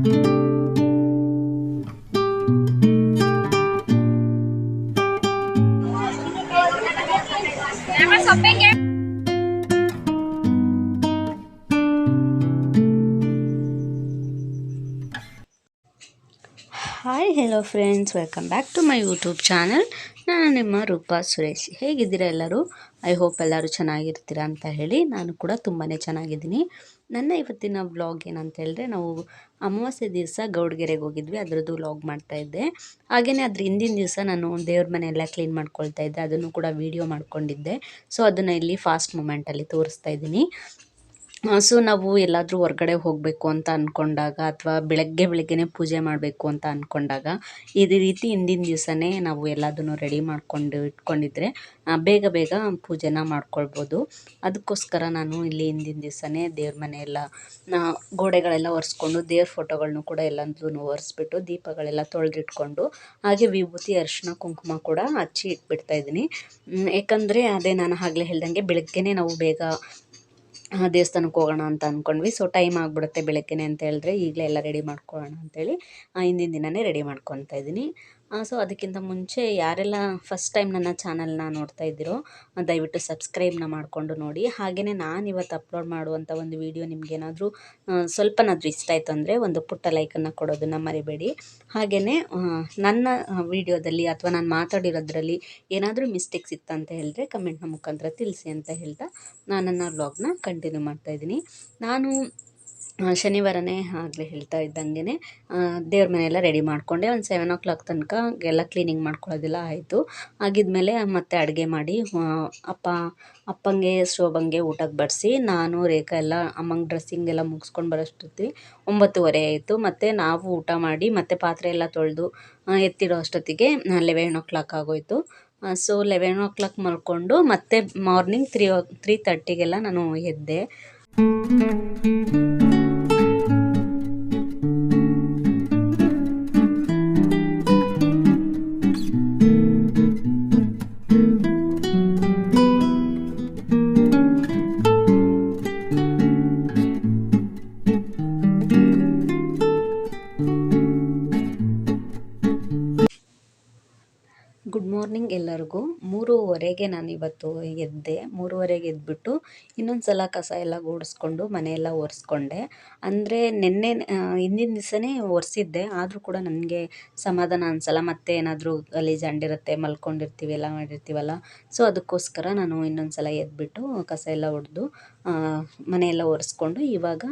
Hi hello friends welcome back to my YouTube channel ನಾನು ನಿಮ್ಮ ರೂಪಾ ಸುರೇಶ್. ಹೇಗಿದ್ದೀರಾ ಎಲ್ಲರೂ? ಐ ಹೋಪ್ ಎಲ್ಲರೂ ಚೆನ್ನಾಗಿರ್ತೀರಾ ಅಂತ ಹೇಳಿ ನಾನು ಕೂಡ ತುಂಬಾ ಚೆನ್ನಾಗಿದ್ದೀನಿ. ನನ್ನ ಇವತ್ತಿನ ವ್ಲಾಗ್ ಏನಂತ ಹೇಳಿದ್ರೆ, ನಾವು ಅಮಾವಾಸ್ಯೆ ದಿವಸ ಗೌಡ್ಗೆರೆಗೆ ಹೋಗಿದ್ವಿ. ಅದರದ್ದು ವ್ಲಾಗ್ ಮಾಡ್ತಾ ಇದ್ದೆ. ಹಾಗೆಯೇ ಅದ್ರ ಹಿಂದಿನ ದಿವಸ ನಾನು ದೇವ್ರ ಮನೆಯೆಲ್ಲ ಕ್ಲೀನ್ ಮಾಡ್ಕೊಳ್ತಾ ಇದ್ದೆ. ಅದನ್ನು ಕೂಡ ವೀಡಿಯೋ ಮಾಡ್ಕೊಂಡಿದ್ದೆ. ಸೊ ಅದನ್ನು ಇಲ್ಲಿ ಫಾಸ್ಟ್ ಮೂಮೆಂಟಲ್ಲಿ ತೋರಿಸ್ತಾ ಇದ್ದೀನಿ. ಸೊ ನಾವು ಎಲ್ಲಾದರೂ ಹೊರ್ಗಡೆ ಹೋಗಬೇಕು ಅಂತ ಅಂದ್ಕೊಂಡಾಗ ಅಥವಾ ಬೆಳಗ್ಗೆ ಬೆಳಗ್ಗೆನೇ ಪೂಜೆ ಮಾಡಬೇಕು ಅಂತ ಅಂದ್ಕೊಂಡಾಗ ಇದೇ ರೀತಿ ಹಿಂದಿನ ದಿವಸನೇ ನಾವು ಎಲ್ಲದನ್ನು ರೆಡಿ ಮಾಡಿಕೊಂಡು ಇಟ್ಕೊಂಡಿದ್ರೆ ಬೇಗ ಬೇಗ ಪೂಜೆನ ಮಾಡ್ಕೊಳ್ಬೋದು. ಅದಕ್ಕೋಸ್ಕರ ನಾನು ಇಲ್ಲಿ ಹಿಂದಿನ ದಿವಸನೇ ದೇವ್ರ ಮನೆ ಎಲ್ಲ ಆ, ಗೋಡೆಗಳೆಲ್ಲ ಒರೆಸ್ಕೊಂಡು ದೇವ್ರ ಫೋಟೋಗಳನ್ನು ಕೂಡ ಎಲ್ಲದೂ ಒರೆಸ್ಬಿಟ್ಟು ದೀಪಗಳೆಲ್ಲ ತೊಳೆದಿಟ್ಕೊಂಡು ಹಾಗೆ ವಿಭೂತಿ ಅರಿಶಿನ ಕುಂಕುಮ ಕೂಡ ಹಚ್ಚಿ ಇಟ್ಬಿಡ್ತಾ ಇದ್ದೀನಿ. ಯಾಕಂದರೆ ಅದೇ ನಾನು ಆಗಲೇ ಹೇಳ್ದಂಗೆ ಬೆಳಗ್ಗೆನೇ ನಾವು ಬೇಗ ದೇವಸ್ಥಾನಕ್ಕೆ ಹೋಗೋಣ ಅಂತ ಅಂದ್ಕೊಂಡ್ವಿ ಸೊ ಟೈಮ್ ಆಗಿಬಿಡುತ್ತೆ ಬೆಳಗ್ಗೆನೆ ಅಂತ ಹೇಳಿದ್ರೆ ಈಗಲೇ ಎಲ್ಲ ರೆಡಿ ಮಾಡ್ಕೊಳ್ಳೋಣ ಅಂತೇಳಿ ಆ, ಹಿಂದಿನ ದಿನವೇ ರೆಡಿ ಮಾಡ್ಕೊತಾ ಇದ್ದೀನಿ. ಸೊ ಅದಕ್ಕಿಂತ ಮುಂಚೆ ಯಾರೆಲ್ಲ ಫಸ್ಟ್ ಟೈಮ್ ನನ್ನ ಚಾನಲ್ನ ನೋಡ್ತಾ ಇದ್ದೀರೋ ದಯವಿಟ್ಟು ಸಬ್ಸ್ಕ್ರೈಬ್ನ ಮಾಡಿಕೊಂಡು ನೋಡಿ. ಹಾಗೆಯೇ ನಾನು ಇವತ್ತು ಅಪ್ಲೋಡ್ ಮಾಡುವಂಥ ಒಂದು ವಿಡಿಯೋ ನಿಮಗೇನಾದರೂ ಸ್ವಲ್ಪನಾದರೂ ಇಷ್ಟ ಆಯಿತು ಅಂದರೆ ಒಂದು ಪುಟ್ಟ ಲೈಕನ್ನು ಕೊಡೋದನ್ನು ಮರಿಬೇಡಿ. ಹಾಗೆಯೇ ನನ್ನ ವಿಡಿಯೋದಲ್ಲಿ ಅಥವಾ ನಾನು ಮಾತಾಡಿರೋದ್ರಲ್ಲಿ ಏನಾದರೂ ಮಿಸ್ಟೇಕ್ಸ್ ಇತ್ತಂತ ಹೇಳಿದ್ರೆ ಕಮೆಂಟ್ನ ಮುಖಾಂತರ ತಿಳಿಸಿ ಅಂತ ಹೇಳ್ತಾ ನಾನು ನನ್ನ ವ್ಲಾಗ್ನ ಕಂಟಿನ್ಯೂ ಮಾಡ್ತಾಯಿದ್ದೀನಿ ನಾನು ಶನಿವಾರನೇ ಆಗಲೇ ಹೇಳ್ತಾ ಇದ್ದಂಗೆ ದೇವ್ರ ಮನೆಯೆಲ್ಲ ರೆಡಿ ಮಾಡಿಕೊಂಡೆ, ಒಂದು ಸೆವೆನ್ ಓ ಕ್ಲಾಕ್ ತನಕ ಎಲ್ಲ ಕ್ಲೀನಿಂಗ್ ಮಾಡ್ಕೊಳ್ಳೋದೆಲ್ಲ ಆಯಿತು. ಆಗಿದ್ಮೇಲೆ ಮತ್ತೆ ಅಡುಗೆ ಮಾಡಿ ಅಪ್ಪ, ಅಪ್ಪಂಗೆ, ಶೋಭಂಗೆ ಊಟಕ್ಕೆ ಬಡಿಸಿ, ನಾನು, ರೇಖಾ ಎಲ್ಲ, ಅಮ್ಮಂಗೆ ಡ್ರೆಸ್ಸಿಂಗ್ ಎಲ್ಲ ಮುಗಿಸ್ಕೊಂಡು ಬರೋಷ್ಟೊತ್ತಿ ಒಂಬತ್ತುವರೆ ಆಯಿತು. ಮತ್ತು ನಾವು ಊಟ ಮಾಡಿ, ಮತ್ತೆ ಪಾತ್ರೆ ಎಲ್ಲ ತೊಳೆದು ಎತ್ತಿಡೋ ಅಷ್ಟೊತ್ತಿಗೆ ಲೆವೆನ್ ಓ ಕ್ಲಾಕ್ ಆಗೋಯಿತು. ಸೊ ಲೆವೆನ್ ಓ ಕ್ಲಾಕ್ ಮಲ್ಕೊಂಡು ಮತ್ತೆ ಮಾರ್ನಿಂಗ್ ತ್ರೀ ಓ ತ್ರೀ ತರ್ಟಿಗೆಲ್ಲ ನಾನು ಎದ್ದೆ. ಮೂರುವರೆಗೆ ನಾನು ಇವತ್ತು ಎದ್ದೆ, ಮೂರುವರೆಗೆ ಎದ್ಬಿಟ್ಟು ಇನ್ನೊಂದು ಸಲ ಕಸ ಎಲ್ಲ ಗೂಡಿಸ್ಕೊಂಡು ಮನೆಯೆಲ್ಲ ಒರೆಸ್ಕೊಂಡೆ. ಅಂದರೆ ನಿನ್ನೆ ಹಿಂದಿನ ದಿವಸನೇ ಒರೆಸಿದ್ದೆ, ಆದರೂ ಕೂಡ ನನಗೆ ಸಮಾಧಾನ ಅನಿಸಲ್ಲ. ಮತ್ತೆ ಏನಾದರೂ ಅಲ್ಲಿ ಜಂಡಿರುತ್ತೆ, ಮಲ್ಕೊಂಡಿರ್ತೀವಿ, ಎಲ್ಲ ಮಾಡಿರ್ತೀವಲ್ಲ. ಸೊ, ಅದಕ್ಕೋಸ್ಕರ ನಾನು ಇನ್ನೊಂದು ಸಲ ಎದ್ಬಿಟ್ಟು ಕಸ ಎಲ್ಲ ಹೊಡೆದು ಮನೆಯೆಲ್ಲ ಒರೆಸ್ಕೊಂಡು ಇವಾಗ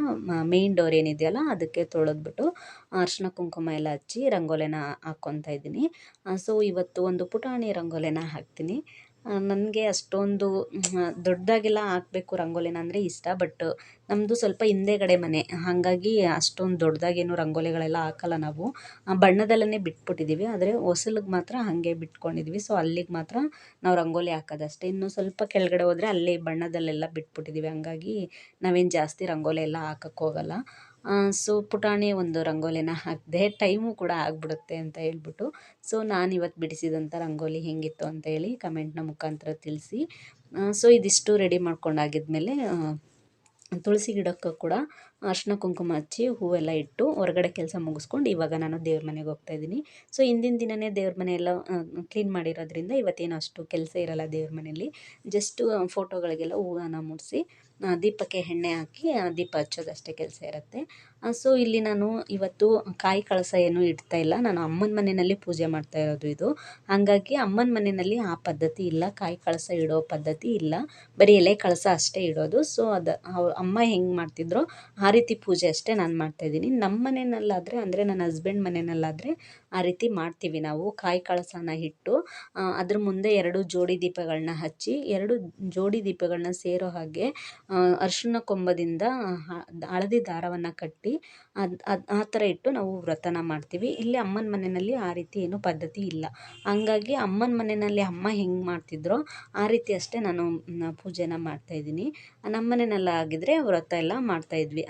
ಮೇಯ್ನ್ ಡೋರ್ ಏನಿದೆಯಲ್ಲ, ಅದಕ್ಕೆ ತೊಳೆದ್ಬಿಟ್ಟು ಅರಿಶಿನ ಕುಂಕುಮ ಎಲ್ಲ ಹಚ್ಚಿ ರಂಗೋಲಿನ ಹಾಕ್ಕೊತಾ ಇದ್ದೀನಿ. ಸೊ ಇವತ್ತು ಒಂದು ಪುಟಾಣಿ ರಂಗೋಲಿನ ಹಾಕ್ತೀನಿ. ನನಗೆ ಅಷ್ಟೊಂದು ದೊಡ್ಡದಾಗೆಲ್ಲ ಹಾಕಬೇಕು ರಂಗೋಲಿನ ಅಂದರೆ ಇಷ್ಟ, ಬಟ್ ನಮ್ಮದು ಸ್ವಲ್ಪ ಹಿಂದೆಗಡೆ ಮನೆ. ಹಾಗಾಗಿ ಅಷ್ಟೊಂದು ದೊಡ್ಡದಾಗೇನು ರಂಗೋಲಿಗಳೆಲ್ಲ ಹಾಕಲ್ಲ ನಾವು. ಬಣ್ಣದಲ್ಲೇ ಬಿಟ್ಬಿಟ್ಟಿದ್ದೀವಿ ಆದರೆ ಹೊಸಲಿಗೆ ಮಾತ್ರ ಹಾಗೆ ಬಿಟ್ಕೊಂಡಿದ್ವಿ. ಸೊ ಅಲ್ಲಿಗೆ ಮಾತ್ರ ನಾವು ರಂಗೋಲಿ ಹಾಕೋದಷ್ಟೇ. ಇನ್ನು ಸ್ವಲ್ಪ ಕೆಳಗಡೆ ಹೋದರೆ ಅಲ್ಲಿ ಬಣ್ಣದಲ್ಲೆಲ್ಲ ಬಿಟ್ಬಿಟ್ಟಿದ್ದೀವಿ ಹಂಗಾಗಿ ನಾವೇನು ಜಾಸ್ತಿ ರಂಗೋಲಿ ಎಲ್ಲ ಹಾಕಕ್ಕೆ ಹೋಗಲ್ಲ. ಸೊ ಪುಟಾಣಿ ಒಂದು ರಂಗೋಲಿನ ಹಾಕಿದೆ, ಟೈಮು ಕೂಡ ಆಗಿಬಿಡುತ್ತೆ ಅಂತ ಹೇಳ್ಬಿಟ್ಟು ಸೊ ನಾನು ಇವತ್ತು ಬಿಡಿಸಿದಂಥ ರಂಗೋಲಿ ಹೇಗಿತ್ತು ಅಂತ ಹೇಳಿ ಕಮೆಂಟ್ನ ಮುಖಾಂತರ ತಿಳಿಸಿ. ಸೊ ಇದಿಷ್ಟು ರೆಡಿ ಮಾಡ್ಕೊಂಡಾಗಿದ್ಮೇಲೆ ತುಳಸಿ ಗಿಡಕ್ಕೂ ಕೂಡ ಅರ್ಶಿನ ಕುಂಕುಮ ಹಚ್ಚಿ ಹೂವೆಲ್ಲ ಇಟ್ಟು ಹೊರಗಡೆ ಕೆಲಸ ಮುಗಿಸ್ಕೊಂಡು ಇವಾಗ ನಾನು ದೇವ್ರ ಮನೆಗೆ ಹೋಗ್ತಾ ಇದ್ದೀನಿ. ಸೊ ಹಿಂದಿನ ದಿನವೇ ದೇವ್ರ ಮನೆ ಎಲ್ಲ ಕ್ಲೀನ್ ಮಾಡಿರೋದ್ರಿಂದ ಇವತ್ತೇನು ಅಷ್ಟು ಕೆಲಸ ಇರಲ್ಲ ದೇವ್ರ ಮನೆಯಲ್ಲಿ. ಜಸ್ಟು ಫೋಟೋಗಳಿಗೆಲ್ಲ ಹೂವನ್ನ ಮುಡಿಸಿ ದೀಪಕ್ಕೆ ಎಣ್ಣೆ ಹಾಕಿ ದೀಪ ಹಚ್ಚೋದಷ್ಟೇ ಕೆಲಸ ಇರುತ್ತೆ. ಸೊ ಇಲ್ಲಿ ನಾನು ಇವತ್ತು ಕಾಯಿ ಕಳಸ ಏನೂ ಇಡ್ತಾ ಇಲ್ಲ. ನಾನು ಅಮ್ಮನ ಮನೆಯಲ್ಲಿ ಪೂಜೆ ಮಾಡ್ತಾ ಇರೋದು ಇದು. ಹಾಗಾಗಿ ಅಮ್ಮನ ಮನೆಯಲ್ಲಿ ಆ ಪದ್ಧತಿ ಇಲ್ಲ. ಕಾಯಿ ಕಳಸ ಇಡೋ ಪದ್ಧತಿ ಇಲ್ಲ. ಬರೀ ಎಲೆ ಕಳಸ ಅಷ್ಟೇ ಇಡೋದು. ಸೊ ಅದು ಅಮ್ಮ ಹೆಂಗೆ ಮಾಡ್ತಿದ್ರೋ ಆ ರೀತಿ ಪೂಜೆ ಅಷ್ಟೇ ನಾನು ಮಾಡ್ತಾಯಿದ್ದೀನಿ ನಮ್ಮ ಮನೆಯಲ್ಲಾದರೆ, ಅಂದರೆ ನನ್ನ ಹಸ್ಬೆಂಡ್ ಮನೆಯಲ್ಲಾದರೆ ಆ ರೀತಿ ಮಾಡ್ತೀವಿ ನಾವು. ಕಾಯಿ ಕಳಸನ ಇಟ್ಟು ಅದ್ರ ಮುಂದೆ ಎರಡು ಜೋಡಿ ದೀಪಗಳನ್ನ ಹಚ್ಚಿ, ಎರಡು ಜೋಡಿ ದೀಪಗಳನ್ನ ಸೇರೋ ಹಾಗೆ ಅರಿಶಿನ ಕೊಂಬದಿಂದ ಹಳದಿ ದಾರವನ್ನು ಕಟ್ಟಿ, ಅದು ಆ ಥರ ಇಟ್ಟು ನಾವು ವ್ರತನ ಮಾಡ್ತೀವಿ. ಇಲ್ಲಿ ಅಮ್ಮನ ಮನೆಯಲ್ಲಿ ಆ ರೀತಿ ಏನು ಪದ್ಧತಿ ಇಲ್ಲ. ಹಂಗಾಗಿ ಅಮ್ಮನ ಮನೆಯಲ್ಲಿ ಅಮ್ಮ ಹೆಂಗೆ ಮಾಡ್ತಿದ್ರೋ ಆ ರೀತಿ ಅಷ್ಟೇ ನಾನು ಪೂಜೆನ ಮಾಡ್ತಾಯಿದ್ದೀನಿ ನಮ್ಮ ಮನೆಯಲ್ಲಿ ಆಗಿದ್ದರೆ ವ್ರತ ಎಲ್ಲ ಮಾಡ್ತಾಯಿದ್ವಿ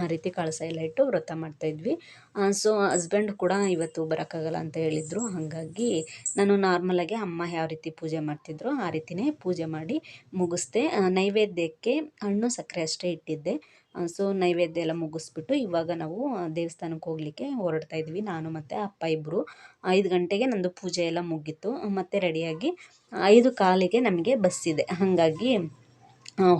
ಆ ರೀತಿ ಕಳಸ ಎಲ್ಲ ಇಟ್ಟು ವ್ರತ ಮಾಡ್ತಾಯಿದ್ವಿ ಸೊ ಹಸ್ಬೆಂಡ್ ಕೂಡ ಇವತ್ತು ಬರೋಕ್ಕಾಗಲ್ಲ ಅಂತ ಹೇಳಿದರು. ಹಾಗಾಗಿ ನಾನು ನಾರ್ಮಲಾಗಿ ಅಮ್ಮ ಯಾವ ರೀತಿ ಪೂಜೆ ಮಾಡ್ತಿದ್ರು ಆ ರೀತಿನೇ ಪೂಜೆ ಮಾಡಿ ಮುಗಿಸ್ದೆ. ನೈವೇದ್ಯಕ್ಕೆ ಹಣ್ಣು ಸಕ್ಕರೆ ಅಷ್ಟೇ ಇಟ್ಟಿದ್ದೆ. ಸೊ ನೈವೇದ್ಯ ಎಲ್ಲ ಮುಗಿಸ್ಬಿಟ್ಟು ಇವಾಗ ನಾವು ದೇವಸ್ಥಾನಕ್ಕೆ ಹೋಗಲಿಕ್ಕೆ ಹೊರಡ್ತಾ ಇದ್ವಿ. ನಾನು ಮತ್ತು ಅಪ್ಪ ಇಬ್ಬರು ಐದು ಗಂಟೆಗೆ ನಂದು ಪೂಜೆ ಎಲ್ಲ ಮುಗೀತು. ಮತ್ತು ರೆಡಿಯಾಗಿ ಐದು ಕಾಲಿಗೆ ನಮಗೆ ಬಸ್ ಇದೆ. ಹಾಗಾಗಿ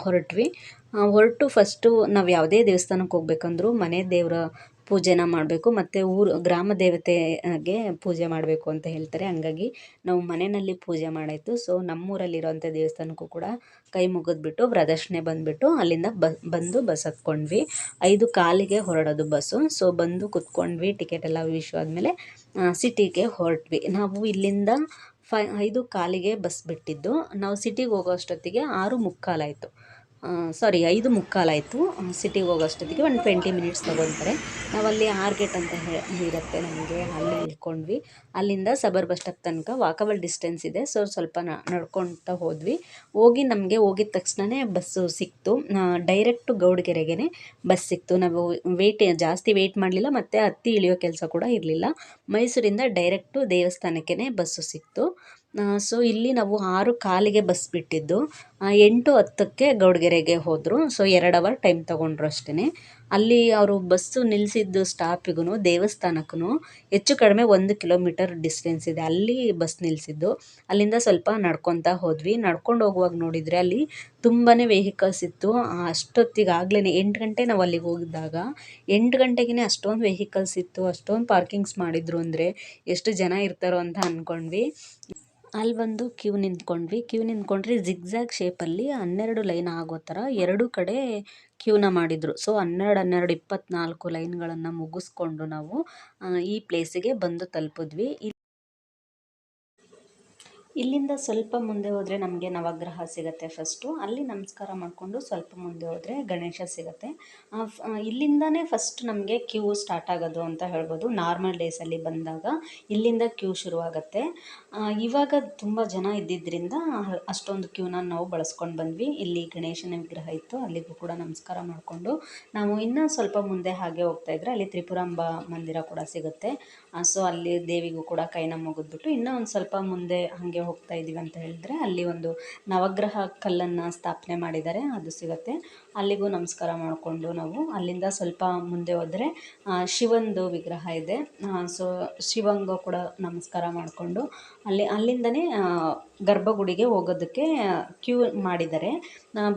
ಹೊರಟ್ವಿ. ಹೊರಟು ಫಸ್ಟು ನಾವು ಯಾವುದೇ ದೇವಸ್ಥಾನಕ್ಕೆ ಹೋಗ್ಬೇಕಂದ್ರೂ ಮನೆ ದೇವರ ಪೂಜೆನ ಮಾಡಬೇಕು ಮತ್ತು ಊರು, ಗ್ರಾಮ ದೇವತೆಗೆ ಪೂಜೆ ಮಾಡಬೇಕು ಅಂತ ಹೇಳ್ತಾರೆ. ಹಂಗಾಗಿ ನಾವು ಮನೆಯಲ್ಲಿ ಪೂಜೆ ಮಾಡಾಯಿತು. ಸೊ ನಮ್ಮೂರಲ್ಲಿರೋಂಥ ದೇವಸ್ಥಾನಕ್ಕೂ ಕೂಡ ಕೈ ಮುಗಿದ್ಬಿಟ್ಟು ಪ್ರದಕ್ಷಿಣೆ ಬಂದುಬಿಟ್ಟು ಅಲ್ಲಿಂದ ಬಂದು ಬಸ್ ಹತ್ಕೊಂಡ್ವಿ. ಐದು ಕಾಲಿಗೆ ಹೊರಡೋದು ಬಸ್ಸು. ಸೊ ಬಂದು ಕುತ್ಕೊಂಡ್ವಿ. ಟಿಕೆಟ್ ಎಲ್ಲ ವಿಶ್ವ ಆದಮೇಲೆ ಸಿಟಿಗೆ ಹೊರಟ್ವಿ. ನಾವು ಇಲ್ಲಿಂದ ಫೈ, ಐದು ಕಾಲಿಗೆ ಬಸ್ ಬಿಟ್ಟಿದ್ದು. ನಾವು ಸಿಟಿಗೆ ಹೋಗೋ ಅಷ್ಟೊತ್ತಿಗೆ ಆರು ಮುಕ್ಕಾಲಾಯಿತು ಸಾರಿ ಐದು ಮುಕ್ಕಾಲಾಯಿತು ಸಿಟಿಗೆ ಹೋಗೋ ಅಷ್ಟೊತ್ತಿಗೆ ಒಂದು ಟ್ವೆಂಟಿ ಮಿನಿಟ್ಸ್ ತೊಗೊತಾರೆ. ನಾವಲ್ಲಿ ಆರ್ ಗೇಟ್ ಅಂತ ಇರುತ್ತೆ ನಮಗೆ, ಅಲ್ಲಿ ಇಳ್ಕೊಂಡ್ವಿ. ಅಲ್ಲಿಂದ ಸಬರ್ ಬಸ್ ಸ್ಟಾಪ್ ತನಕ ವಾಕಬಲ್ ಡಿಸ್ಟೆನ್ಸ್ ಇದೆ. ಸೊ ಸ್ವಲ್ಪ ನಡ್ಕೊಳ್ತಾ ಹೋದ್ವಿ. ಹೋಗಿ ನಮಗೆ ಹೋಗಿದ ತಕ್ಷಣವೇ ಬಸ್ಸು ಸಿಕ್ತು. ಡೈರೆಕ್ಟು ಗೌಡಗೆರೆಗೆ ಬಸ್ ಸಿಕ್ತು. ನಾವು ವೆಯ್ಟ್ ಜಾಸ್ತಿ ವೆಯ್ಟ್ ಮಾಡಲಿಲ್ಲ, ಮತ್ತು ಹತ್ತಿ ಇಳಿಯೋ ಕೆಲಸ ಕೂಡ ಇರಲಿಲ್ಲ. ಮೈಸೂರಿಂದ ಡೈರೆಕ್ಟು ದೇವಸ್ಥಾನಕ್ಕೇ ಬಸ್ಸು ಸಿಕ್ತು. ಸೊ ಇಲ್ಲಿ ನಾವು ಆರು ಕಾಲಿಗೆ ಬಸ್ ಬಿಟ್ಟಿದ್ದು. ಎಂಟು ಹತ್ತಕ್ಕೆ ಗೌಡಗೆರೆಗೆ ಹೋದರು. ಸೊ ಎರಡು ಅವರ್ ಟೈಮ್ ತಗೊಂಡ್ರು ಅಷ್ಟೇ ಅಲ್ಲಿ ಅವರು ಬಸ್ಸು ನಿಲ್ಲಿಸಿದ್ದು ಸ್ಟಾಪಿಗೂ ದೇವಸ್ಥಾನಕ್ಕೂ ಹೆಚ್ಚು ಕಡಿಮೆ ಒಂದು ಕಿಲೋಮೀಟರ್ ಡಿಸ್ಟೆನ್ಸ್ ಇದೆ. ಅಲ್ಲಿ ಬಸ್ ನಿಲ್ಲಿಸಿದ್ದು ಅಲ್ಲಿಂದ ಸ್ವಲ್ಪ ನಡ್ಕೊತಾ ಹೋದ್ವಿ. ನಡ್ಕೊಂಡು ಹೋಗುವಾಗ ನೋಡಿದರೆ ಅಲ್ಲಿ ತುಂಬಾ ವೆಹಿಕಲ್ಸ್ ಇತ್ತು. ಅಷ್ಟೊತ್ತಿಗೆ ಆಗ್ಲೇ ಎಂಟು ಗಂಟೆ ನಾವು ಅಲ್ಲಿಗೆ ಹೋಗಿದ್ದಾಗ ಎಂಟು ಗಂಟೆಗೇನೆ ಅಷ್ಟೊಂದು ವೆಹಿಕಲ್ಸ್ ಇತ್ತು. ಅಷ್ಟೊಂದು ಪಾರ್ಕಿಂಗ್ಸ್ ಮಾಡಿದ್ರು ಅಂದರೆ ಎಷ್ಟು ಜನ ಇರ್ತಾರೋ ಅಂತ ಅಂದ್ಕೊಂಡ್ವಿ ಅಲ್ಲಿ ಬಂದು ಕ್ಯೂ ನಿಂತ್ಕೊಂಡ್ವಿ. ಕ್ಯೂ ನಿಂತ್ಕೊಂಡ್ರೆ ಜಿಗ್ಜ್ಯಾಗ್ ಶೇಪಲ್ಲಿ ಹನ್ನೆರಡು ಲೈನ್ ಆಗೋ ಥರ ಎರಡು ಕಡೆ ಕ್ಯೂನ ಮಾಡಿದರು. ಸೊ, ಹನ್ನೆರಡು ಹನ್ನೆರಡು ಇಪ್ಪತ್ನಾಲ್ಕು ಲೈನ್ಗಳನ್ನು ಮುಗಿಸ್ಕೊಂಡು ನಾವು ಈ ಪ್ಲೇಸಿಗೆ ಬಂದು ತಲುಪಿದ್ವಿ. ಇಲ್ಲಿಂದ ಸ್ವಲ್ಪ ಮುಂದೆ ಹೋದರೆ ನಮಗೆ ನವಗ್ರಹ ಸಿಗುತ್ತೆ ಫಸ್ಟು ಅಲ್ಲಿ ನಮಸ್ಕಾರ ಮಾಡಿಕೊಂಡು ಸ್ವಲ್ಪ ಮುಂದೆ ಹೋದರೆ ಗಣೇಶ ಸಿಗುತ್ತೆ. ಇಲ್ಲಿಂದನೇ ಫಸ್ಟ್ ನಮಗೆ ಕ್ಯೂ ಸ್ಟಾರ್ಟ್ ಆಗೋದು ಅಂತ ಹೇಳ್ಬೋದು. ನಾರ್ಮಲ್ ಡೇಸಲ್ಲಿ ಬಂದಾಗ ಇಲ್ಲಿಂದ ಕ್ಯೂ ಶುರುವಾಗುತ್ತೆ. ಇವಾಗ ತುಂಬ ಜನ ಇದ್ದಿದ್ದರಿಂದ ಅಷ್ಟೊಂದು ಕ್ಯೂನ ನಾವು ಬಳಸ್ಕೊಂಡು ಬಂದ್ವಿ. ಇಲ್ಲಿ ಗಣೇಶನ ವಿಗ್ರಹ ಇತ್ತು. ಅಲ್ಲಿಗೂ ಕೂಡ ನಮಸ್ಕಾರ ಮಾಡಿಕೊಂಡು ನಾವು ಇನ್ನೂ ಸ್ವಲ್ಪ ಮುಂದೆ ಹಾಗೆ ಹೋಗ್ತಾ ಇದ್ರೆ ಅಲ್ಲಿ ತ್ರಿಪುರಾಂಬ ಮಂದಿರ ಕೂಡ ಸಿಗುತ್ತೆ. ಸೊ ಅಲ್ಲಿ ದೇವಿಗೂ ಕೂಡ ಕೈನ ಮುಗಿದ್ಬಿಟ್ಟು ಇನ್ನೂ ಒಂದು ಸ್ವಲ್ಪ ಮುಂದೆ ಹಾಗೆ ಹೋಗ್ತಾ ಇದ್ದೀವಿ ಅಂತ ಹೇಳಿದ್ರೆ ಅಲ್ಲಿ ಒಂದು ನವಗ್ರಹ ಕಲ್ಲನ್ನು ಸ್ಥಾಪನೆ ಮಾಡಿದ್ದಾರೆ, ಅದು ಸಿಗುತ್ತೆ. ಅಲ್ಲಿಗೂ ನಮಸ್ಕಾರ ಮಾಡಿಕೊಂಡು ನಾವು ಅಲ್ಲಿಂದ ಸ್ವಲ್ಪ ಮುಂದೆ ಹೋದರೆ ಶಿವಂದು ವಿಗ್ರಹ ಇದೆ. ಸೊ ಶಿವಂಗೂ ಕೂಡ ನಮಸ್ಕಾರ ಮಾಡಿಕೊಂಡು ಅಲ್ಲಿ ಅಲ್ಲಿಂದನೇ ಗರ್ಭಗುಡಿಗೆ ಹೋಗೋದಕ್ಕೆ ಕ್ಯೂ ಮಾಡಿದ್ದಾರೆ.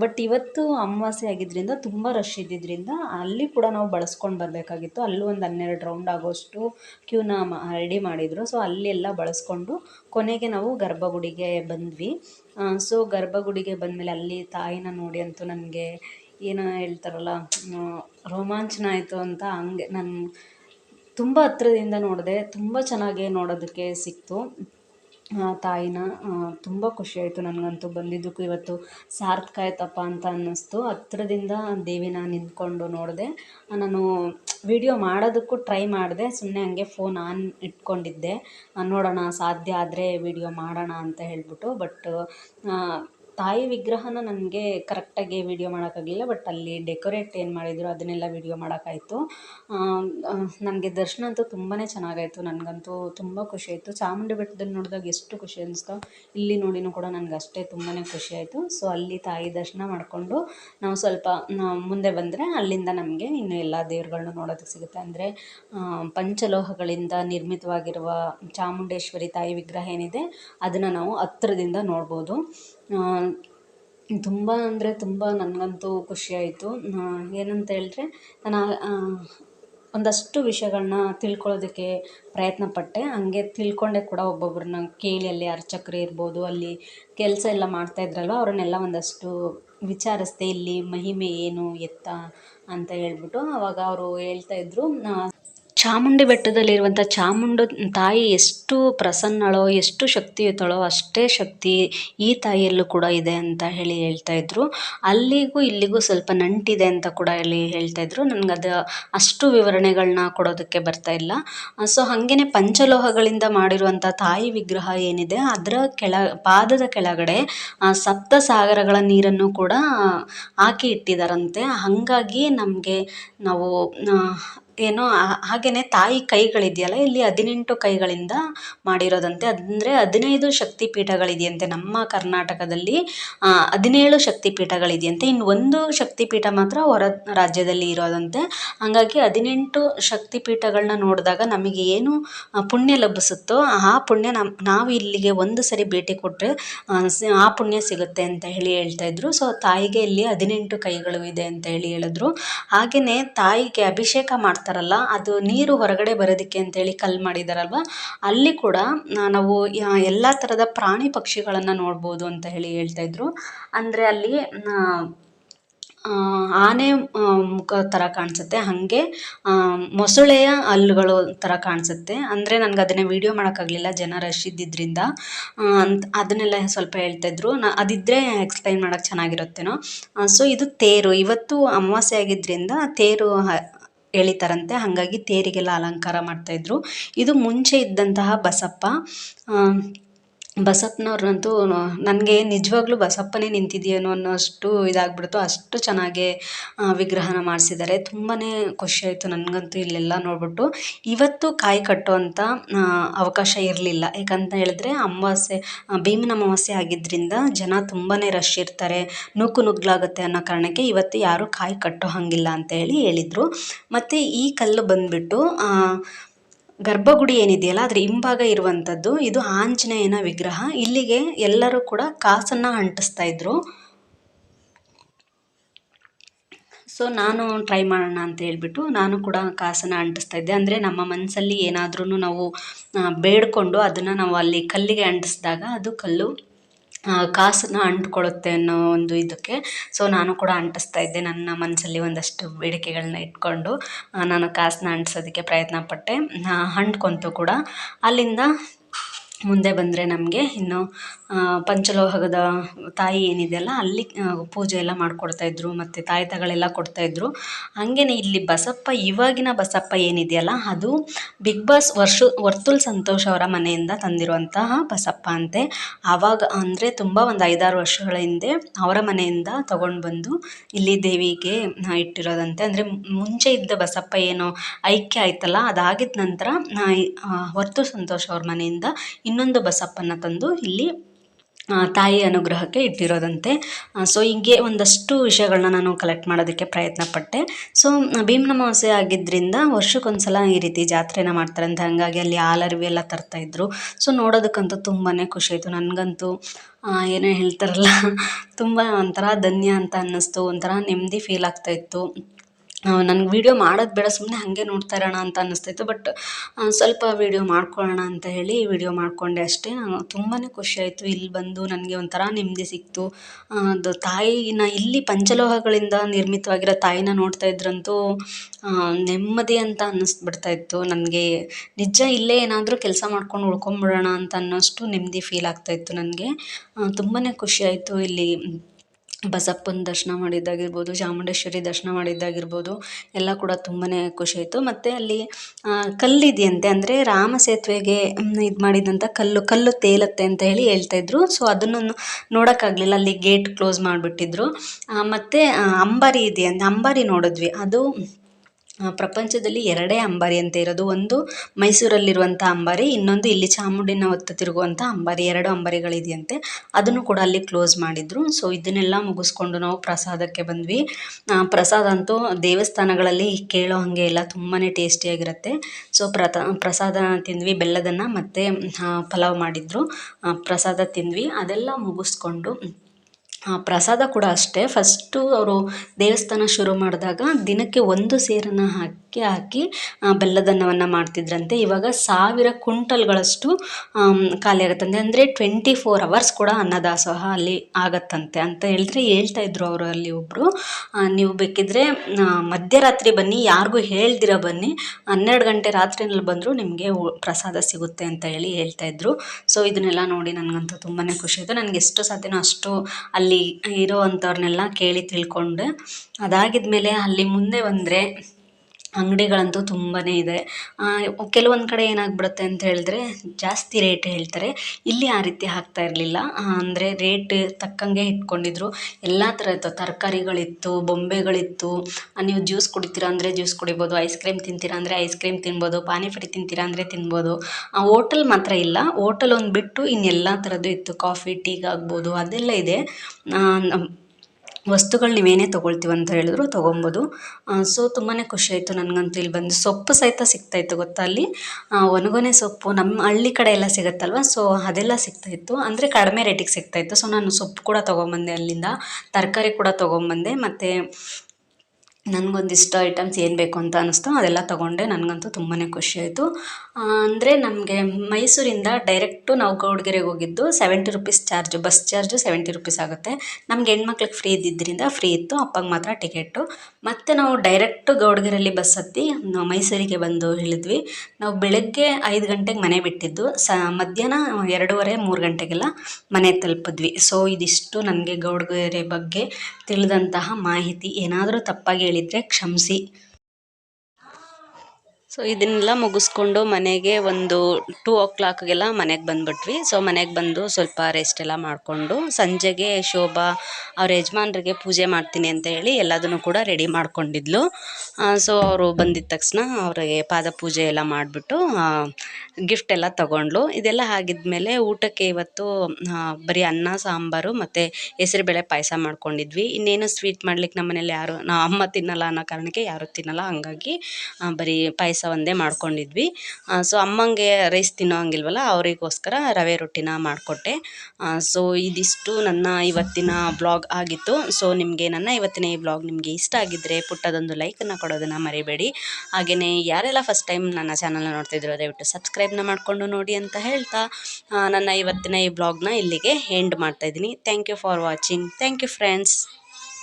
ಬಟ್ ಇವತ್ತು ಅಮಾವಾಸ್ಯೆ ಆಗಿದ್ದರಿಂದ ತುಂಬ ರಶ್ ಇದ್ದಿದ್ದರಿಂದ ಅಲ್ಲಿ ಕೂಡ ನಾವು ಬಳಸ್ಕೊಂಡು ಬರಬೇಕಾಗಿತ್ತು. ಅಲ್ಲೂ ಒಂದು ಹನ್ನೆರಡು ರೌಂಡ್ ಆಗೋಷ್ಟು ಕ್ಯೂನ ರೆಡಿ ಮಾಡಿದರು. ಸೊ ಎಲ್ಲ ಬಳಸ್ಕೊಂಡು ಕೊನೆಗೆ ನಾವು ಗರ್ಭಗುಡಿಗೆ ಬಂದ್ವಿ. ಸೊ ಗರ್ಭಗುಡಿಗೆ ಬಂದಮೇಲೆ ಅಲ್ಲಿ ತಾಯಿನ ನೋಡಿ ಅಂತೂ ನನಗೆ ಏನೋ ಹೇಳ್ತಾರಲ್ಲ ರೋಮಾಂಚನ ಆಯಿತು ಅಂತ ಹಂಗೆ ನಾನು ತುಂಬ ಹತ್ರದಿಂದ ನೋಡಿದೆ, ತುಂಬ ಚೆನ್ನಾಗಿ ನೋಡೋದಕ್ಕೆ ಸಿಕ್ತು. ತಾಯಿನ ತುಂಬ ಖುಷಿಯಾಯಿತು ನನಗಂತೂ ಬಂದಿದ್ದಕ್ಕೂ ಇವತ್ತು ಸಾರ್ಥಕ ಆಯ್ತಪ್ಪ ಅಂತ ಅನ್ನಿಸ್ತು. ಹತ್ರದಿಂದ ದೇವಿನ ನಿಂತ್ಕೊಂಡು ನೋಡಿದೆ ನಾನು ವಿಡಿಯೋ ಮಾಡೋದಕ್ಕೂ ಟ್ರೈ ಮಾಡಿದೆ. ಸುಮ್ಮನೆ ಹಂಗೆ ಫೋನ್ ಆನ್ ಇಟ್ಕೊಂಡಿದ್ದೆ. ನೋಡೋಣ, ಸಾಧ್ಯ ಆದರೆ ವಿಡಿಯೋ ಮಾಡೋಣ ಅಂತ ಹೇಳಿಬಿಟ್ಟು. ಬಟ್ ತಾಯಿ ವಿಗ್ರಹನ ನನಗೆ ಕರೆಕ್ಟಾಗಿ ವೀಡಿಯೋ ಮಾಡೋಕ್ಕಾಗಲಿಲ್ಲ ಬಟ್ ಅಲ್ಲಿ ಡೆಕೋರೇಟ್ ಏನು ಮಾಡಿದ್ರು ಅದನ್ನೆಲ್ಲ ವೀಡಿಯೋ ಮಾಡೋಕ್ಕಾಯ್ತು. ನನಗೆ ದರ್ಶನ ಅಂತೂ ತುಂಬಾ ಚೆನ್ನಾಗಾಯ್ತು, ನನಗಂತೂ ತುಂಬ ಖುಷಿ ಆಯಿತು. ಚಾಮುಂಡಿ ಬೆಟ್ಟದಲ್ಲಿ ನೋಡಿದಾಗ ಎಷ್ಟು ಖುಷಿ ಅನ್ನಿಸ್ತು ಇಲ್ಲಿ ನೋಡಿನೂ ಕೂಡ ನನಗೆ ಅಷ್ಟೇ ತುಂಬಾ ಖುಷಿ ಆಯಿತು. ಸೊ ಅಲ್ಲಿ ತಾಯಿ ದರ್ಶನ ಮಾಡಿಕೊಂಡು ನಾವು ಸ್ವಲ್ಪ ಮುಂದೆ ಬಂದರೆ ಅಲ್ಲಿಂದ ನಮಗೆ ಇನ್ನು ಎಲ್ಲ ದೇವ್ರುಗಳ್ನ ನೋಡೋದಕ್ಕೆ ಸಿಗುತ್ತೆ. ಅಂದರೆ ಪಂಚಲೋಹಗಳಿಂದ ನಿರ್ಮಿತವಾಗಿರುವ ಚಾಮುಂಡೇಶ್ವರಿ ತಾಯಿ ವಿಗ್ರಹ ಏನಿದೆ, ಅದನ್ನು ನಾವು ಹತ್ರದಿಂದ ನೋಡ್ಬೋದು. ತುಂಬ ಅಂದರೆ ತುಂಬ ನನಗಂತೂ ಖುಷಿಯಾಯಿತು. ಏನಂತ ಹೇಳಿದ್ರೆ ನಾನು ಒಂದಷ್ಟು ವಿಷಯಗಳನ್ನ ತಿಳ್ಕೊಳ್ಳೋದಕ್ಕೆ ಪ್ರಯತ್ನ ಪಟ್ಟೆ ಹಂಗೆ ತಿಳ್ಕೊಂಡೆ ಕೂಡ ಒಬ್ಬೊಬ್ಬರನ್ನ ಕೇಳಿ ಅಲ್ಲಿ ಅರ್ಚಕರು ಇರ್ಬೋದು, ಅಲ್ಲಿ ಕೆಲಸ ಎಲ್ಲ ಮಾಡ್ತಾಯಿದ್ರಲ್ವ ಅವ್ರನ್ನೆಲ್ಲ ಒಂದಷ್ಟು ವಿಚಾರಿಸ್ದೆ ಇಲ್ಲಿ ಮಹಿಮೆ ಏನು ಎತ್ತ ಅಂತ ಹೇಳ್ಬಿಟ್ಟು ಆವಾಗ ಅವರು ಹೇಳ್ತಾಯಿದ್ರು ಚಾಮುಂಡಿ ಬೆಟ್ಟದಲ್ಲಿರುವಂಥ ಚಾಮುಂಡಿ ತಾಯಿ ಎಷ್ಟು ಪ್ರಸನ್ನಳೋ, ಎಷ್ಟು ಶಕ್ತಿಯುತಳೋ, ಅಷ್ಟೇ ಶಕ್ತಿ ಈ ತಾಯಿಯಲ್ಲೂ ಕೂಡ ಇದೆ ಅಂತ ಹೇಳಿ ಹೇಳ್ತಾ ಇದ್ರು. ಅಲ್ಲಿಗೂ ಇಲ್ಲಿಗೂ ಸ್ವಲ್ಪ ನಂಟಿದೆ ಅಂತ ಕೂಡ ಇಲ್ಲಿ ಹೇಳ್ತಾ ಇದ್ರು. ನನಗೆ ಅದು ಅಷ್ಟು ವಿವರಣೆಗಳನ್ನ ಕೊಡೋದಕ್ಕೆ ಬರ್ತಾ ಇಲ್ಲ. ಸೊ ಹಾಗೇನೆ ಪಂಚಲೋಹಗಳಿಂದ ಮಾಡಿರುವಂಥ ತಾಯಿ ವಿಗ್ರಹ ಏನಿದೆ, ಅದರ ಕೆಳ ಪಾದದ ಕೆಳಗಡೆ ಸಪ್ತ ಸಾಗರಗಳ ನೀರನ್ನು ಕೂಡ ಹಾಕಿ ಇಟ್ಟಿದ್ದಾರಂತೆ ಹಾಗಾಗಿ ನಮಗೆ ನಾವು ಏನೋ ಹಾಗೆಯೇ ತಾಯಿ ಕೈಗಳಿದೆಯಲ್ಲ, ಇಲ್ಲಿ ಹದಿನೆಂಟು ಕೈಗಳಿಂದ ಮಾಡಿರೋದಂತೆ. ಅಂದರೆ ಹದಿನೈದು ಶಕ್ತಿ ಪೀಠಗಳಿದೆಯಂತೆ ನಮ್ಮ ಕರ್ನಾಟಕದಲ್ಲಿ. ಹದಿನೇಳು ಶಕ್ತಿ ಪೀಠಗಳಿದೆಯಂತೆ ಇನ್ನು ಒಂದು ಶಕ್ತಿ ಪೀಠ ಮಾತ್ರ ಹೊರ ರಾಜ್ಯದಲ್ಲಿ ಇರೋದಂತೆ. ಹಾಗಾಗಿ ಹದಿನೆಂಟು ಶಕ್ತಿ ಪೀಠಗಳನ್ನ ನೋಡಿದಾಗ ನಮಗೆ ಏನು ಪುಣ್ಯ ಲಭಿಸುತ್ತೋ, ಆ ಪುಣ್ಯ ನಮ್ಮ ನಾವು ಇಲ್ಲಿಗೆ ಒಂದು ಸರಿ ಭೇಟಿ ಕೊಟ್ಟರೆ ಆ ಪುಣ್ಯ ಸಿಗುತ್ತೆ ಅಂತ ಹೇಳಿ ಹೇಳ್ತಾ ಇದ್ರು. ಸೊ, ತಾಯಿಗೆ ಇಲ್ಲಿ ಹದಿನೆಂಟು ಕೈಗಳು ಇದೆ ಅಂತ ಹೇಳಿ ಹೇಳಿದ್ರು. ಹಾಗೆಯೇ ತಾಯಿಗೆ ಅಭಿಷೇಕ ಮಾಡ್ತಾರಲ್ಲ ಅದು ನೀರು ಹೊರಗಡೆ ಬರೋದಕ್ಕೆ ಅಂತೇಳಿ ಕಲ್ಲು ಮಾಡಿದ್ದಾರಲ್ವ ಅಲ್ಲಿ ಕೂಡ ನಾವು ಎಲ್ಲ ಥರದ ಪ್ರಾಣಿ ಪಕ್ಷಿಗಳನ್ನು ನೋಡ್ಬೋದು ಅಂತ ಹೇಳಿ ಹೇಳ್ತಾ ಇದ್ರು. ಅಂದರೆ ಅಲ್ಲಿ ಆನೆ ಮುಖ ಥರ ಕಾಣಿಸುತ್ತೆ, ಹಾಗೆ ಮೊಸಳೆಯ ಹಲ್ಲುಗಳು ಥರ ಕಾಣಿಸುತ್ತೆ. ಅಂದರೆ ನನಗೆ ಅದನ್ನೇ ವೀಡಿಯೋ ಮಾಡೋಕ್ಕಾಗಲಿಲ್ಲ, ಜನ ರಶ್ ಇದ್ದಿದ್ದರಿಂದ ಅಂತ, ಅದನ್ನೆಲ್ಲ ಸ್ವಲ್ಪ ಹೇಳ್ತಾಯಿದ್ರು ನಾ ಅದಿದ್ದರೆ ಎಕ್ಸ್ಪ್ಲೈನ್ ಮಾಡೋಕ್ಕೆ ಚೆನ್ನಾಗಿರುತ್ತೇನೋ. ಸೊ ಇದು ತೇರು. ಇವತ್ತು ಅಮಾವಾಸ್ಯೆ ಆಗಿದ್ದರಿಂದ ತೇರು ಎಳಿತಾರಂತೆ ಹಾಗಾಗಿ ತೇರಿಗೆಲ್ಲ ಅಲಂಕಾರ ಮಾಡ್ತಾಯಿದ್ರು ಇದು ಮುಂಚೆ ಇದ್ದಂತಹ ಬಸಪ್ಪ ಬಸಪ್ಪನವ್ರನ್ನಂತೂ ನನಗೆ ನಿಜವಾಗ್ಲೂ ಬಸಪ್ಪನೇ ನಿಂತಿದೆಯೇನೋ ಅನ್ನೋಷ್ಟು ಇದಾಗ್ಬಿಡ್ತು. ಅಷ್ಟು ಚೆನ್ನಾಗಿ ವಿಗ್ರಹನ ಮಾಡಿಸಿದ್ದಾರೆ ತುಂಬಾ ಖುಷಿ ಆಯಿತು ನನಗಂತೂ ಇಲ್ಲೆಲ್ಲ ನೋಡ್ಬಿಟ್ಟು. ಇವತ್ತು ಕಾಯಿ ಕಟ್ಟುವಂಥ ಅವಕಾಶ ಇರಲಿಲ್ಲ. ಯಾಕಂತ ಹೇಳಿದ್ರೆ ಅಮಾವಾಸ್ಯೆ ಭೀಮನ ಅಮಾವಾಸ್ಯೆ ಆಗಿದ್ದರಿಂದ ಜನ ತುಂಬಾ ರಶ್ ಇರ್ತಾರೆ. ನೂಕು ನುಗ್ಲಾಗುತ್ತೆ ಅನ್ನೋ ಕಾರಣಕ್ಕೆ ಇವತ್ತು ಯಾರೂ ಕಾಯಿ ಕಟ್ಟೋ ಹಾಗಿಲ್ಲ ಅಂತ ಹೇಳಿ ಹೇಳಿದರು. ಮತ್ತು ಈ ಕಲ್ಲು ಬಂದುಬಿಟ್ಟು ಗರ್ಭಗುಡಿ ಏನಿದೆಯಲ್ಲ, ಅದ್ರ ಹಿಂಭಾಗ ಇರುವಂಥದ್ದು, ಇದು ಆಂಜನೇಯನ ವಿಗ್ರಹ. ಇಲ್ಲಿಗೆ ಎಲ್ಲರೂ ಕೂಡ ಕಾಸನ್ನು ಅಂಟಿಸ್ತಾ ಇದ್ರು. ಸೊ ನಾನು ಟ್ರೈ ಮಾಡೋಣ ಅಂತ ಹೇಳ್ಬಿಟ್ಟು ನಾನು ಕೂಡ ಕಾಸನ್ನು ಅಂಟಿಸ್ತಾ ಇದ್ದೆ. ಅಂದರೆ ನಮ್ಮ ಮನಸ್ಸಲ್ಲಿ ಏನಾದ್ರೂ ನಾವು ಬೇಡಿಕೊಂಡು ಅದನ್ನು ನಾವು ಅಲ್ಲಿ ಕಲ್ಲಿಗೆ ಅಂಟಿಸಿದಾಗ ಅದು ಕಲ್ಲು ಕಾಸನ್ನ ಅಂಟ್ಕೊಳ್ಳುತ್ತೆ ಅನ್ನೋ ಒಂದು ಇದಕ್ಕೆ. ಸೊ ನಾನು ಕೂಡ ಅಂಟಿಸ್ತಾ ಇದ್ದೆ ನನ್ನ ಮನಸ್ಸಲ್ಲಿ ಒಂದಷ್ಟು ಬೇಡಿಕೆಗಳನ್ನ ಇಟ್ಕೊಂಡು ನಾನು ಕಾಸನ್ನ ಅಂಟಿಸೋದಕ್ಕೆ ಪ್ರಯತ್ನ ಪಟ್ಟೆ ಅಂಟ್ಕೊಂತು ಕೂಡ. ಅಲ್ಲಿಂದ ಮುಂದೆ ಬಂದರೆ ನಮಗೆ ಇನ್ನು ಪಂಚಲೋಹದ ತಾಯಿ ಏನಿದೆಯಲ್ಲ ಅಲ್ಲಿ ಪೂಜೆ ಎಲ್ಲ ಮಾಡಿಕೊಡ್ತಾಯಿದ್ರು ಮತ್ತು ಕೊಡ್ತಾ ಕೊಡ್ತಾಯಿದ್ರು ಹಾಗೇನೆ ಇಲ್ಲಿ ಬಸಪ್ಪ, ಇವಾಗಿನ ಬಸಪ್ಪ ಏನಿದೆಯಲ್ಲ ಅದು ಬಿಗ್ ಬಾಸ್ ವರ್ಷ, ವರ್ತುಲ್ ಸಂತೋಷ್ ಅವರ ಮನೆಯಿಂದ ತಂದಿರುವಂತಹ ಬಸಪ್ಪ ಅಂತೆ. ಆವಾಗ ಅಂದರೆ ತುಂಬ ಒಂದು ಐದಾರು ವರ್ಷಗಳ ಹಿಂದೆ ಅವರ ಮನೆಯಿಂದ ತಗೊಂಡು ಬಂದು ಇಲ್ಲಿ ದೇವಿಗೆ ಇಟ್ಟಿರೋದಂತೆ. ಅಂದರೆ ಮುಂಚೆ ಇದ್ದ ಬಸಪ್ಪ ಏನು ಐಕ್ಯ ಆಯ್ತಲ್ಲ ಅದಾಗಿದ್ದ ನಂತರ ವರ್ತುಲ್ ಸಂತೋಷ್ ಅವ್ರ ಮನೆಯಿಂದ ಇನ್ನೊಂದು ಬಸಪ್ಪನ ತಂದು ಇಲ್ಲಿ ತಾಯಿ ಅನುಗ್ರಹಕ್ಕೆ ಇಟ್ಟಿರೋದಂತೆ. ಸೊ ಹೀಗೆ ಒಂದಷ್ಟು ವಿಷಯಗಳನ್ನ ನಾನು ಕಲೆಕ್ಟ್ ಮಾಡೋದಕ್ಕೆ ಪ್ರಯತ್ನ ಪಟ್ಟೆ. ಸೊ ಭೀಮನ ಅಮಾವಾಸ್ಯೆ ಆಗಿದ್ದರಿಂದ ವರ್ಷಕ್ಕೊಂದ್ಸಲ ಈ ರೀತಿ ಜಾತ್ರೆನ ಅಂತ ಹಾಗಾಗಿ ಅಲ್ಲಿ ಹಾಲರ್ವಿ ಎಲ್ಲ ತರ್ತಾಯಿದ್ರು ಸೊ ನೋಡೋದಕ್ಕಂತೂ ತುಂಬಾ ಖುಷಿ ಆಯಿತು. ನನಗಂತೂ ಏನೋ ಹೇಳ್ತಾರಲ್ಲ, ತುಂಬ ಒಂಥರ ಧನ್ಯ ಅಂತ ಅನ್ನಿಸ್ತು, ಒಂಥರ ನೆಮ್ಮದಿ ಫೀಲ್ ಆಗ್ತಾಯಿತ್ತು ನನ್ಗೆ ವೀಡಿಯೋ ಮಾಡೋದು ಬೇಡ ಸುಮ್ಮನೆ ಹಾಗೆ ನೋಡ್ತಾ ಅಂತ ಅನ್ನಿಸ್ತಾಯಿತ್ತು. ಬಟ್ ಸ್ವಲ್ಪ ವೀಡಿಯೋ ಮಾಡ್ಕೊಳ್ಳೋಣ ಅಂತ ಹೇಳಿ ವೀಡಿಯೋ ಮಾಡಿಕೊಂಡೆ ಅಷ್ಟೇ. ನಾನು ತುಂಬಾ ಖುಷಿ ಆಯಿತು. ಇಲ್ಲಿ ಬಂದು ನನಗೆ ಒಂಥರ ನೆಮ್ಮದಿ ಸಿಕ್ತು. ಅದು ತಾಯಿನ, ಇಲ್ಲಿ ಪಂಚಲೋಹಗಳಿಂದ ನಿರ್ಮಿತವಾಗಿರೋ ತಾಯಿನ ನೋಡ್ತಾ ಇದ್ರಂತೂ ನೆಮ್ಮದಿ ಅಂತ ಅನ್ನಿಸ್ಬಿಡ್ತಾ ಇತ್ತು ನನಗೆ ನಿಜ ಇಲ್ಲೇ ಏನಾದರೂ ಕೆಲಸ ಮಾಡ್ಕೊಂಡು ಉಳ್ಕೊಂಬಿಡೋಣ ಅಂತ ಅನ್ನೋಷ್ಟು ನೆಮ್ಮದಿ ಫೀಲ್ ಆಗ್ತಾಯಿತ್ತು ನನಗೆ. ತುಂಬಾ ಖುಷಿ ಆಯಿತು ಇಲ್ಲಿ. ಬಸಪ್ಪನ ದರ್ಶನ ಮಾಡಿದ್ದಾಗಿರ್ಬೋದು, ಚಾಮುಂಡೇಶ್ವರಿ ದರ್ಶನ ಮಾಡಿದ್ದಾಗಿರ್ಬೋದು, ಎಲ್ಲ ಕೂಡ ತುಂಬಾ ಖುಷಿ ಆಯಿತು. ಮತ್ತು ಅಲ್ಲಿ ಕಲ್ಲಿದೆಯಂತೆ, ಅಂದರೆ ರಾಮ ಸೇತುವೆಗೆ ಇದು ಮಾಡಿದಂಥ ಕಲ್ಲು ಕಲ್ಲು ತೇಲತ್ತೆ ಅಂತ ಹೇಳಿ ಹೇಳ್ತಾಯಿದ್ರು ಸೊ ಅದನ್ನು ನೋಡೋಕ್ಕಾಗಲಿಲ್ಲ, ಅಲ್ಲಿ ಗೇಟ್ ಕ್ಲೋಸ್ ಮಾಡಿಬಿಟ್ಟಿದ್ರು. ಮತ್ತು ಅಂಬಾರಿ ಇದೆಯಂತೆ, ಅಂಬಾರಿ ನೋಡಿದ್ವಿ. ಅದು ಪ್ರಪಂಚದಲ್ಲಿ ಎರಡೇ ಅಂಬಾರಿ ಅಂತ ಇರೋದು. ಒಂದು ಮೈಸೂರಲ್ಲಿರುವಂಥ ಅಂಬಾರಿ, ಇನ್ನೊಂದು ಇಲ್ಲಿ ಚಾಮುಂಡಿನ ಹೊತ್ತು ತಿರುಗುವಂಥ ಅಂಬಾರಿ. ಎರಡು ಅಂಬಾರಿಗಳಿದೆಯಂತೆ. ಅದನ್ನು ಕೂಡ ಅಲ್ಲಿ ಕ್ಲೋಸ್ ಮಾಡಿದರು. ಸೊ, ಇದನ್ನೆಲ್ಲ ಮುಗಿಸ್ಕೊಂಡು ನಾವು ಪ್ರಸಾದಕ್ಕೆ ಬಂದ್ವಿ. ಪ್ರಸಾದ ಅಂತೂ ದೇವಸ್ಥಾನಗಳಲ್ಲಿ ಕೇಳೋ ಹಾಗೆ ಇಲ್ಲ. ತುಂಬಾ ಟೇಸ್ಟಿಯಾಗಿರುತ್ತೆ. ಸೊ, ಪ್ರತ, ಪ್ರಸಾದ ತಿಂದ್ವಿ, ಬೆಲ್ಲದನ್ನು ಮತ್ತು ಪಲಾವ್ ಮಾಡಿದರು. ಪ್ರಸಾದ ತಿಂದ್ವಿ. ಅದೆಲ್ಲ ಮುಗಿಸ್ಕೊಂಡು ಪ್ರಸಾದ ಕೂಡ ಅಷ್ಟೇ. ಫಸ್ಟು ಅವರು ದೇವಸ್ಥಾನ ಶುರು ಮಾಡಿದಾಗ ದಿನಕ್ಕೆ ಒಂದು ಸೇರನ್ನು ಹಾಕಿ ಹಾಕಿ ಬೆಲ್ಲದನ್ನವನ್ನು ಮಾಡ್ತಿದ್ರಂತೆ. ಇವಾಗ ಸಾವಿರ ಕುಂಟಲ್ಗಳಷ್ಟು ಖಾಲಿ ಆಗುತ್ತಂತೆ ಅಂದರೆ ಟ್ವೆಂಟಿ ಫೋರ್ ಅವರ್ಸ್ ಕೂಡ ಅನ್ನದಾಸೋಹ ಅಲ್ಲಿ ಆಗತ್ತಂತೆ ಅಂತ ಹೇಳಿದ್ರೆ ಹೇಳ್ತಾ ಇದ್ರು ಅವರು ಅಲ್ಲಿ ಒಬ್ಬರು ನೀವು ಬೇಕಿದ್ರೆ ಮಧ್ಯರಾತ್ರಿ ಬನ್ನಿ, ಯಾರಿಗೂ ಹೇಳ್ದಿರ ಬನ್ನಿ. ಹನ್ನೆರಡು ಗಂಟೆ ರಾತ್ರಿನಲ್ಲಿ ಬಂದರೂ ನಿಮಗೆ ಪ್ರಸಾದ ಸಿಗುತ್ತೆ ಅಂತ ಹೇಳಿ ಹೇಳ್ತಾ ಇದ್ರು. ಸೊ, ಇದನ್ನೆಲ್ಲ ನೋಡಿ ನನಗಂತೂ ತುಂಬಾ ಖುಷಿ ಆಯಿತು. ನನಗೆ ಎಷ್ಟು ಸಾಧ್ಯನೋ ಅಷ್ಟು ಅಲ್ಲಿ ಇರೋ ಅಂಥವ್ರನ್ನೆಲ್ಲ ಕೇಳಿ ತಿಳ್ಕೊಂಡೆ. ಅದಾಗಿದ್ಮೇಲೆ ಅಲ್ಲಿ ಮುಂದೆ ಬಂದರೆ ಅಂಗಡಿಗಳಂತೂ ತುಂಬಾ ಇದೆ. ಕೆಲವೊಂದು ಕಡೆ ಏನಾಗ್ಬಿಡುತ್ತೆ ಅಂತ ಹೇಳಿದ್ರೆ ಜಾಸ್ತಿ ರೇಟ್ ಹೇಳ್ತಾರೆ. ಇಲ್ಲಿ ಆ ರೀತಿ ಹಾಕ್ತಾ ಇರಲಿಲ್ಲ. ಅಂದರೆ ರೇಟ್ ತಕ್ಕಂಗೆ ಇಟ್ಕೊಂಡಿದ್ರು. ಎಲ್ಲ ಇತ್ತು ತರಕಾರಿಗಳಿತ್ತು, ಬೊಂಬೆಗಳಿತ್ತು. ನೀವು ಜ್ಯೂಸ್ ಕುಡಿತೀರಾ ಅಂದರೆ ಜ್ಯೂಸ್ ಕುಡಿಬೋದು, ಐಸ್ ಕ್ರೀಮ್ ತಿಂತೀರಾ ಅಂದರೆ ಐಸ್ ಕ್ರೀಮ್ ತಿನ್ಬೋದು, ಪಾನಿಪುರಿ ತಿಂತೀರಾ ಅಂದರೆ ತಿನ್ಬೋದು. ಆ ಓಟಲ್ ಮಾತ್ರ ಇಲ್ಲ. ಓಟಲ್ ಒಂದು ಬಿಟ್ಟು ಇನ್ನೆಲ್ಲ ಥರದ್ದು ಇತ್ತು. ಕಾಫಿ ಟೀಗಾಗ್ಬೋದು ಅದೆಲ್ಲ ಇದೆ. ವಸ್ತುಗಳು ನೀವೇನೇ ತೊಗೊಳ್ತೀವಿ ಅಂತ ಹೇಳಿದ್ರು ತೊಗೊಬೋದು. ಸೊ ತುಂಬಾ ಖುಷಿ ಆಯಿತು ನನಗಂತೂ ಇಲ್ಲಿ ಬಂದು. ಸೊಪ್ಪು ಸಹಿತ ಸಿಗ್ತಾಯಿತ್ತು ಗೊತ್ತಾ ಅಲ್ಲಿ? ಒಣಗೊನೆ ಸೊಪ್ಪು ನಮ್ಮ ಹಳ್ಳಿ ಕಡೆ ಎಲ್ಲ ಸಿಗುತ್ತಲ್ವ? ಸೊ ಅದೆಲ್ಲ ಸಿಗ್ತಾಯಿತ್ತು ಅಂದರೆ ಕಡಿಮೆ ರೇಟಿಗೆ ಸಿಗ್ತಾಯಿತ್ತು ಸೊ ನಾನು ಸೊಪ್ಪು ಕೂಡ ತೊಗೊಂಬಂದೆ ಅಲ್ಲಿಂದ, ತರಕಾರಿ ಕೂಡ ತೊಗೊಂಬಂದೆ, ಮತ್ತು ನನಗೊಂದಿಷ್ಟು ಐಟಮ್ಸ್ ಏನು ಬೇಕು ಅಂತ ಅನ್ನಿಸ್ತು ಅದೆಲ್ಲ ತೊಗೊಂಡೆ. ನನಗಂತೂ ತುಂಬಾ ಖುಷಿ ಆಯಿತು. ಅಂದರೆ ನಮಗೆ ಮೈಸೂರಿಂದ ಡೈರೆಕ್ಟು ನಾವು ಗೌಡ್ಗೆರೆಗೆ ಹೋಗಿದ್ದು seventy rupees charge bus charge seventy rupees ಆಗುತ್ತೆ. ನಮ್ಗೆ ಹೆಣ್ಮಕ್ಳಿಗೆ ಫ್ರೀ ಇದ್ದಿದ್ದರಿಂದ ಫ್ರೀ ಇತ್ತು. ಅಪ್ಪಗೆ ಮಾತ್ರ ಟಿಕೆಟು. ಮತ್ತು ನಾವು ಡೈರೆಕ್ಟು ಗೌಡ್ಗೆರೆಯಲ್ಲಿ ಬಸ್ ಹತ್ತಿ ಮೈಸೂರಿಗೆ ಬಂದು ಇಳಿದ್ವಿ. ನಾವು ಬೆಳಗ್ಗೆ ಐದು ಗಂಟೆಗೆ ಮನೆ ಬಿಟ್ಟಿದ್ದು. ಸ, ಮಧ್ಯಾಹ್ನ ಎರಡೂವರೆ, ಮೂರು ಗಂಟೆಗೆಲ್ಲ ಮನೆ ತಲುಪಿದ್ವಿ. ಸೊ ಇದಿಷ್ಟು ನನಗೆ ಗೌಡ್ಗೆರೆ ಬಗ್ಗೆ ತಿಳಿದಂತಹ ಮಾಹಿತಿ. ಏನಾದರೂ ತಪ್ಪಾಗಿ ಹೇಳಿದರೆ ಕ್ಷಮಿಸಿ. ಸೊ ಇದನ್ನೆಲ್ಲ ಮುಗಿಸ್ಕೊಂಡು ಮನೆಗೆ ಒಂದು ಟೂ ಓ ಕ್ಲಾಕ್ಗೆಲ್ಲ ಮನೆಗೆ ಬಂದುಬಿಟ್ವಿ. ಸೊ ಮನೆಗೆ ಬಂದು ಸ್ವಲ್ಪ ರೆಸ್ಟ್ ಎಲ್ಲ ಮಾಡಿಕೊಂಡು ಸಂಜೆಗೆ ಶೋಭಾ ಅವ್ರ ಯಜಮಾನ್ರಿಗೆ ಪೂಜೆ ಮಾಡ್ತೀನಿ ಅಂತ ಹೇಳಿ ಎಲ್ಲದನ್ನು ಕೂಡ ರೆಡಿ ಮಾಡ್ಕೊಂಡಿದ್ಲು. ಸೊ ಅವರು ಬಂದಿದ್ದ ತಕ್ಷಣ ಅವರಿಗೆ ಪಾದ ಪೂಜೆ ಎಲ್ಲ ಮಾಡಿಬಿಟ್ಟು ಗಿಫ್ಟ್ ಎಲ್ಲ ತಗೊಂಡ್ಲು ಇದೆಲ್ಲ ಆಗಿದ್ಮೇಲೆ ಊಟಕ್ಕೆ ಇವತ್ತು ಬರೀ ಅನ್ನ, ಸಾಂಬಾರು ಮತ್ತು ಹೆಸರುಬೇಳೆ ಪಾಯಸ ಮಾಡ್ಕೊಂಡಿದ್ವಿ. ಇನ್ನೇನು ಸ್ವೀಟ್ ಮಾಡ್ಲಿಕ್ಕೆ ನಮ್ಮ ಮನೇಲಿ ಯಾರು ಅಮ್ಮ ತಿನ್ನಲ್ಲ ಅನ್ನೋ ಕಾರಣಕ್ಕೆ ಯಾರೂ ತಿನ್ನಲ್ಲ. ಹಂಗಾಗಿ ಬರೀ ಪಾಯಸ ಒಂದೇ ಮಾಡ್ಕೊಂಡಿದ್ವಿ. ಸೊ ಅಮ್ಮಂಗೆ ರೈಸ್ ತಿನ್ನೋ ಹಂಗಿಲ್ವಲ್ಲ ಅವರಿಗೋಸ್ಕರ ರವೆ ರೊಟ್ಟಿನ ಮಾಡಿಕೊಟ್ಟೆ. ಸೊ ಇದಿಷ್ಟು ನನ್ನ ಇವತ್ತಿನ ಬ್ಲಾಗ್ ಆಗಿತ್ತು. ಸೊ ನಿಮಗೆ ನನ್ನ ಇವತ್ತಿನ ಈ ಬ್ಲಾಗ್ ನಿಮಗೆ ಇಷ್ಟ ಆಗಿದ್ದರೆ ಪುಟ್ಟದೊಂದು ಲೈಕನ್ನು ಕೊಡೋದನ್ನು ಮರಿಬೇಡಿ. ಹಾಗೆಯೇ ಯಾರೆಲ್ಲ ಫಸ್ಟ್ ಟೈಮ್ ನನ್ನ ಚಾನಲ್ನ ನೋಡ್ತಿದ್ರು ದಯವಿಟ್ಟು ಸಬ್ಸ್ಕ್ರೈಬ್ನ ಮಾಡಿಕೊಂಡು ನೋಡಿ ಅಂತ ಹೇಳ್ತಾ ನನ್ನ ಇವತ್ತಿನ ಈ ಬ್ಲಾಗ್ನ ಇಲ್ಲಿಗೆ ಎಂಡ್ ಮಾಡ್ತಾಯಿದ್ದೀನಿ thank you for watching thank you friends